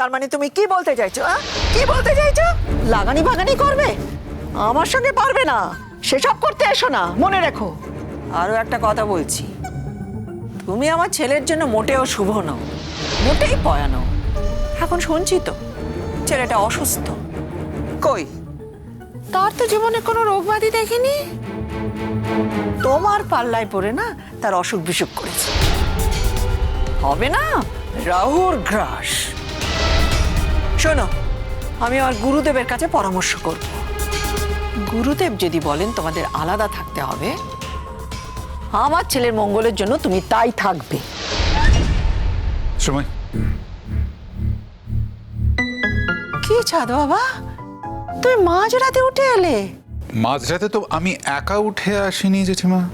তার মানে তুমি কি বলতে চাইছো? কি বলতে চাইছো? লাগানি ভাগানি করবে? আমার সঙ্গে পারবে না। সেসব করতে এসো না মনে রেখো। আরও একটা কথা বলছি। তুমি আমার ছেলের জন্য মোটেও শুভ নও মোটেই পয়া নও। এখন শুনছি তো ছেলেটা অসুস্থ। কই? তার তো জীবনে কোনো রোগবাদি দেখিনি। তোমার পাল্লায় পড়ে না তার অসুখ বিসুখ করেছে। হবে না? রাহুর গ্রাস। শোনো আমি আমার গুরুদেবের কাছে পরামর্শ করব। গুরুদেব যদি বলেন তোমাদের আলাদা থাকতে হবে আমার ছেলের মঙ্গলের জন্য তুমি তাই থাকবে। সময়। কি ছাদ বাবা? তুমি মাঝ রাতে উঠে এলে। মাঝরাতে তো আমি একা উঠে আসিনি জেঠিমা।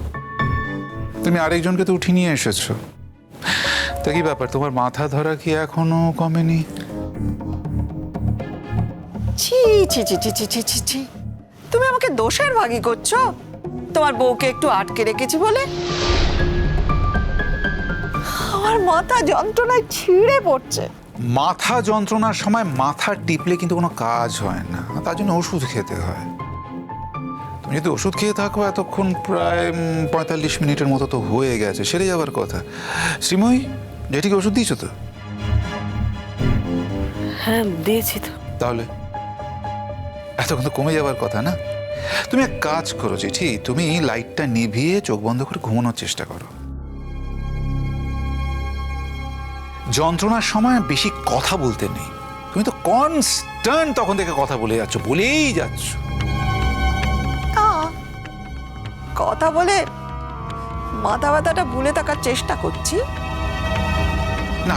তুমি আরেকজনকে তো উঠি নিয়ে এসেছ। তা কি ব্যাপার তোমার মাথা ধরা কি এখনও কমেনি? ছি ছি ছি ছি ছি ছি ছি ছি। তুমি আমাকে দোষের ভাগি করছ? তোমার বউকে একটু আটকে রেখেছি বলে? আমার মাথা যন্ত্রণায় ছিঁড়ে পড়ছে। মাথা যন্ত্রণার সময় মাথা টিপলে কিন্তু কোনো কাজ হয় না তার জন্য ওষুধ খেতে হয়। তুমি যদি ওষুধ খেয়ে থাকো এতক্ষণ প্রায় পঁয়তাল্লিশ মিনিটের মতো তো হয়ে গেছে সেরে যাবার কথা। শ্রীময়ী জেঠিকে ওষুধ দিয়েছ তো? হ্যাঁ দিয়েছি তো। তাহলে? এতক্ষণ তো কমে যাবার কথা না? তুমি এক কাজ করো জেঠি। তুমি লাইটটা নিভিয়ে চোখ বন্ধ করে ঘুমানোর চেষ্টা করো। যন্ত্রণার সময় বেশি কথা বলতে নেই। তুমি তো কনস্ট্যান্ট তখন থেকে কথা বলে যাচ্ছ বলেই যাচ্ছ। কথা বলে মাথা ব্যথাটা ভুলে থাকার চেষ্টা করছি। না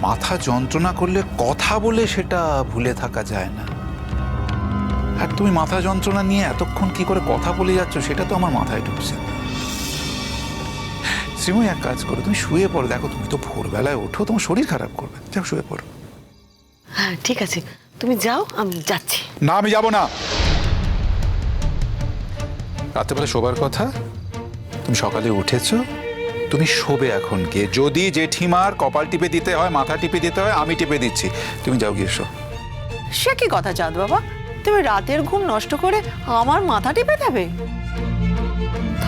মাথা যন্ত্রণা করলে কথা বলে সেটা ভুলে থাকা যায় না। আর তুমি মাথা যন্ত্রণা নিয়ে এতক্ষণ কি করে কথা বলে যাচ্ছ সেটা তো আমার মাথায় ঢুকছে। না শ্রীময় এক কাজ করো তুমি শুয়ে পড়ো। দেখো তুমি তো ভোরবেলায় ওঠো তোমার শরীর খারাপ করবে। যাও শুয়ে পড়ো। হ্যাঁ ঠিক আছে। তুমি যাও আমি যাচ্ছি। না আমি যাব না। রাত্রেবেলা শোবার কথা। তুমি সকালে উঠেছো। তুমি শোবে এখন গিয়ে। যদি জেঠিমার কপাল টিপে দিতে হয় মাথা টিপে দিতে হয় আমি টিপে দিচ্ছি। তুমি যাও গিয়ে শো। সে কি কথা চাঁদ বাবা? তুমি রাতের ঘুম নষ্ট করে আমার মাথা টিপে দেবে?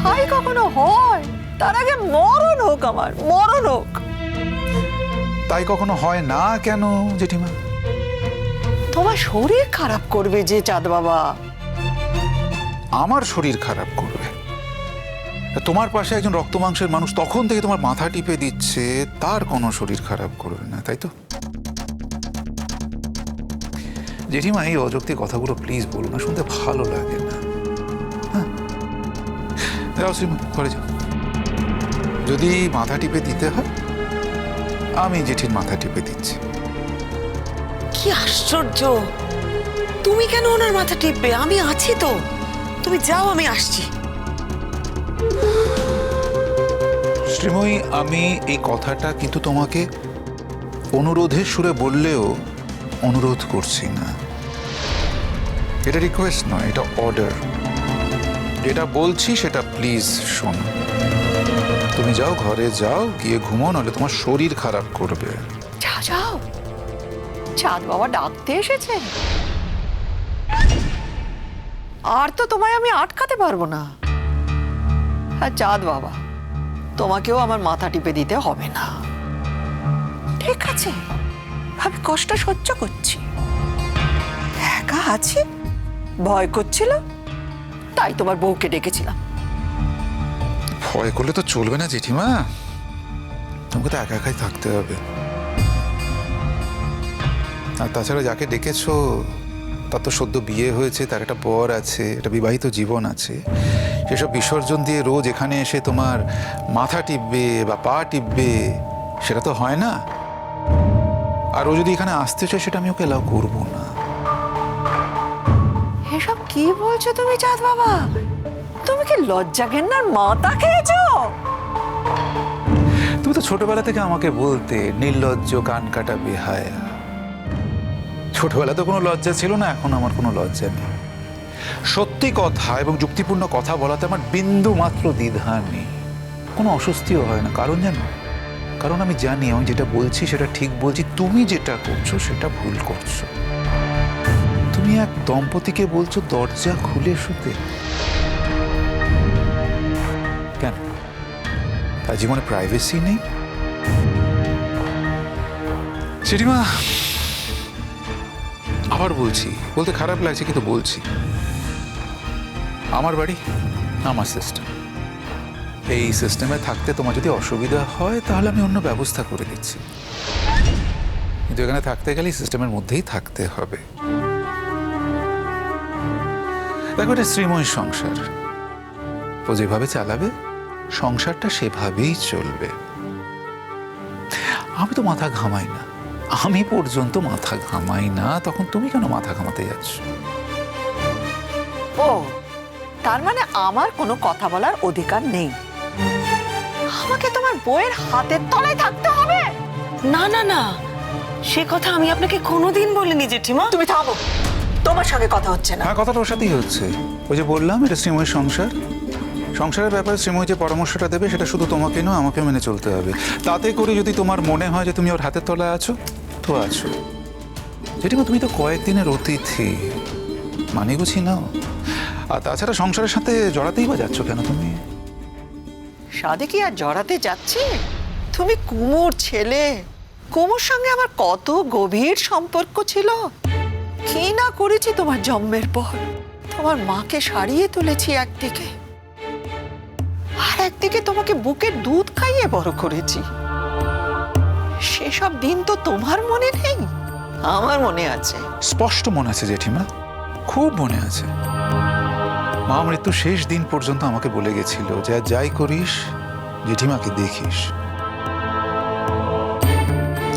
তাই কখনো হয়? তার আগে মরণ হোক আমার মরণ হোক। তাই কখনো হয় না কেন জেঠিমা? তোমার শরীর খারাপ করবে যে চাঁদ বাবা। আমার শরীর খারাপ করবে। তোমার পাশে একজন রক্ত মাংসের মানুষ তখন থেকে তোমার মাথা টিপে দিচ্ছে তার কোনো শরীর খারাপ করবে না তাই তো? জেঠিমা এই অযৌক্তিক কথাগুলো প্লিজ বলো না শুনতে ভালো লাগে না। হ্যাঁ? যাও শ্রীমা ঘরে যাও। যদি মাথা টিপে দিতে হয় আমি জেঠির মাথা টিপে দিচ্ছি। কি আশ্চর্য! তুমি কেন ওনার মাথা টিপবে? আমি আছি তো। তুমি যাও আমি আসছি। শ্রীময়ী আমি এই কথাটা কিন্তু তোমাকে অনুরোধের সুরে বললেও অনুরোধ করছি না। এটা রিকোয়েস্ট নয়, এটা অর্ডার যেটা বলছি সেটা প্লিজ শোনো। তুমি যাও ঘরে, যাও, গিয়ে ঘুমো, নাহলে তোমার শরীর খারাপ করবে। যাও যাও। চাঁদ বাবা ডাকতে এসেছে। আর তো তোমায় আমি আটকাতে পারব না। আর চাঁদ বাবা, তোমাকেও আমার মাথা টিপে দিতে হবে না। ঠিক আছে। কষ্ট সহ্য করছি। একা আছি? ভয় করছিল তাই তোমার বউকে ডেকেছিলাম। ভয় করলে তো চলবে না জেঠিমা। তোমাকে তো একা একাই থাকতে হবে। আর তাছাড়া যাকে ডেকেছো, তার তো সদ্য বিয়ে হয়েছে, তার একটা বর আছে, একটা বিবাহিত জীবন আছে। সেসব বিসর্জন দিয়ে রোজ এখানে এসে তোমার মাথা টিপবে বা পা টিপবে, সেটা তো হয় না। আর ও যদি এখানে আসতে চায় সেটা আমি ওকে এলাও করব না। এসব কি বলছো তুমি চাঁদ বাবা? তুমি কি লজ্জা ঘেন্নার মাথা খেয়েছো? তুমি তো ছোটবেলা থেকে আমাকে বলতে নির্লজ্জ কান কাটা বেহায়া। ছোটবেলা তো কোনো লজ্জা ছিল না এখন আমার কোনো লজ্জা নেই। সত্যি কথা এবং যুক্তিপূর্ণ কথা বলাতে আমার বিন্দু মাত্র দ্বিধা নেই। কোনো অস্বস্তিও হয় না কারণ জানো? কারণ আমি জানি আমি যেটা বলছি, সেটা ঠিক বলছি, তুমি যেটা করছ, সেটা ভুল করছ। তুমি এক দম্পতিকে বলছো, দরজা খুলে শুতে। কেন? তার জীবনে প্রাইভেসি নেই? সেটিমা আবার বলছি। বলতে খারাপ লাগছে, কিন্তু বলছি। আমার বাড়ি, আমার সিস্টেম এই সিস্টেমে থাকতে তোমার যদি অসুবিধা হয়, তাহলে আমি অন্য ব্যবস্থা করে দিচ্ছি। কিন্তু এখানে থাকতে গেলে সিস্টেমের মধ্যেই থাকতে হবে। দেখো, এটা শ্রীময় সংসার। ও যেভাবে চালাবে, সংসারটা সেভাবেই চলবে। আমি তো মাথা ঘামাই না। আমি পর্যন্ত মাথা ঘামাই না। তখন তুমি কেন মাথা ঘামাতে যাচ্ছ? ও, তার মানে আমার কোনো কথা বলার অধিকার নেই। আমাকে তোমার বইয়ের হাতের তলায় থাকতে হবে? না না না। সে কথা আমি আপনাকে কোনোদিন বলিনি জেঠিমা। তুমি থামো। তোমার সঙ্গে কথা হচ্ছে না। হ্যাঁ কথাটা ওর সাথেই হচ্ছে। ওই যে বললাম এটা শ্রীময়ের সংসার। সংসারের ব্যাপারে শ্রীময় যে পরামর্শটা দেবে সেটা শুধু তোমাকে নয় আমাকে মেনে চলতে হবে। তাতে করে যদি তোমার মনে হয় যে তুমি ওর হাতের তলায় আছো তো আছো। জেঠিমা তুমি তো কয়েকদিনের অতিথি। মানে গুছি নাও। আর তাছাড়া সংসারের সাথে জড়াতেই বা যাচ্ছ কেন তুমি? সাদে কি আর জড়াতে যাচ্ছি? তুমি কুমোর ছেলে। কুমোর সঙ্গে আমার কত গভীর সম্পর্ক ছিল। কি না করেছি তোমার জন্মের পর? তোমার মাকে সারিয়ে তুলেছি একদিকে। আর একদিকে তোমাকে বুকের দুধ খাইয়ে বড় করেছি। সেসব দিন তো তোমার মনে নেই? আমার মনে আছে। স্পষ্ট মনে আছে জেঠিমা। খুব মনে আছে। মা মৃত্যু শেষ দিন পর্যন্ত আমাকে বলে গেছিল যে যাই করিস, জেঠিমাকে দেখিস।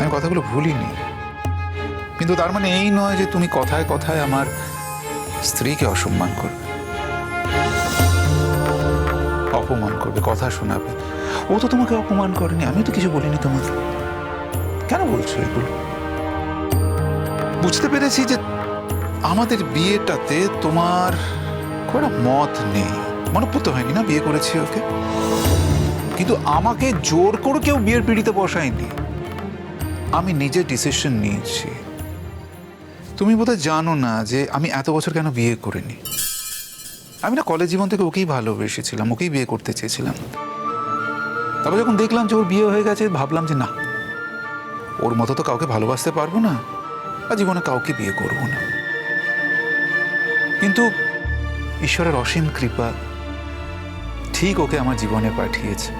আমি কথাগুলো ভুলিনি। কিন্তু তার মানে এই নয় যে তুমি কথায় কথায় আমার স্ত্রীকে অসম্মান করবে। অপমান করবে, কথা শোনাবে। ও তো তোমাকে অপমান করেনি আমি তো কিছু বলিনি তোমাকে। কেন বলছো এগুলো? বুঝতে পেরেছি যে আমাদের বিয়েটাতে তোমার খুব মত নেই। মনোপুত হয়নি না বিয়ে করেছি ওকে? কিন্তু আমাকে জোর করে কেউ বিয়ের পিড়িতে বসায়নি। আমি নিজে ডিসিশন নিয়েছি। তুমি বোধহয় জানো না যে আমি এত বছর কেন বিয়ে করিনি। আমি না কলেজ জীবন থেকে ওকেই ভালোবেসেছিলাম, ওকেই বিয়ে করতে চেয়েছিলাম। তারপর যখন দেখলাম যে ওর বিয়ে হয়ে গেছে, ভাবলাম যে না, ওর মতো তো কাউকে ভালোবাসতে পারব না, আর জীবনে কাউকে বিয়ে করব না। কিন্তু ঈশ্বরের অসীম কৃপা ঠিক ওকে আমার জীবনে পাঠিয়েছে।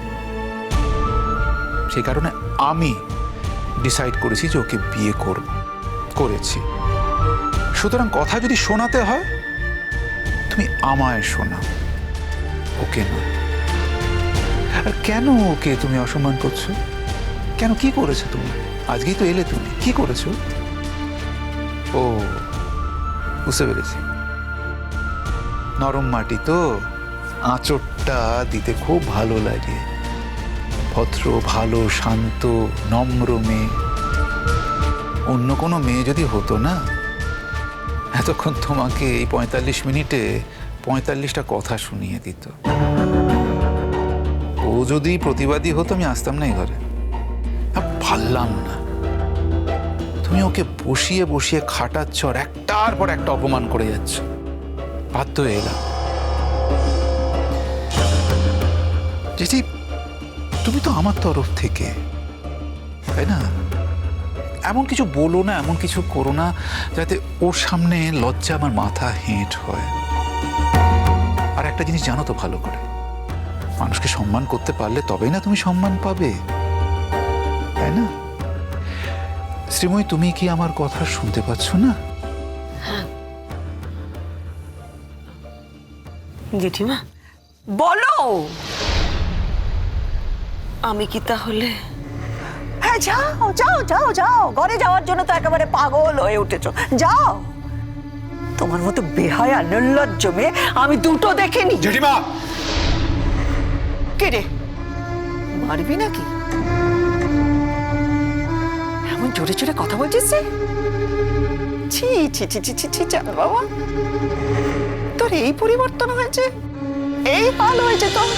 সেই কারণে আমি ডিসাইড করেছি যে ওকে বিয়ে করব করেছি। সুতরাং কথা যদি শোনাতে হয়, তুমি আমায় শোনা ওকে না। আর কেন ওকে তুমি অসম্মান করছ? কেন কি করেছ তুমি? আজকেই তো এলে তুমি। কি করেছ? ও, বুঝতে পেরেছি। নরম মাটি তো। আঁচড়টা দিতে খুব ভালো লাগে। ভদ্র, ভালো, শান্ত, নম্র মেয়ে। অন্য কোনো মেয়ে যদি হতো না? এতক্ষণ তোমাকে এই পঁয়তাল্লিশ মিনিটে পঁয়তাল্লিশটা কথা শুনিয়ে দিত। ও যদি প্রতিবাদী হতো, আমি আসতাম না এই ঘরে। পারলাম না। তুমি ওকে বসিয়ে বসিয়ে খাটাচ্ছ আর একটার পর একটা অপমান করে যাচ্ছ। বাধ্য হয়ে এলাম। জেঠি তুমি তো আমার তরফ থেকে, তাই না? এমন কিছু বলো না, এমন কিছু করো না, যাতে ওর সামনে লজ্জা আমার মাথা হেঁট হয়। আর একটা জিনিস জানো তো ভালো করে, মানুষকে সম্মান করতে পারলে তবেই না তুমি সম্মান পাবে, তাই না? শ্রীময়ী, তুমি কি আমার কথা শুনতে পাচ্ছ না? জেঠিমা বলো আমি কি তাহলে হ্যাঁ যাও যাও যাও যাও ঘরে যাওয়ার জন্য তো একেবারে পাগল হয়ে উঠেছ যাও তোমার মতো বেহায়া নির্লজ্জ মেয়ে আমি দুটো দেখিনি জেঠিমা কে রে মারবি নাকি এমন জোরে জোরে কথা বলছিস রে? ছি ছি ছি ছি ছি ছি বাবা এই পরিবর্তন হয়েছে? এই হাল হয়েছে তোর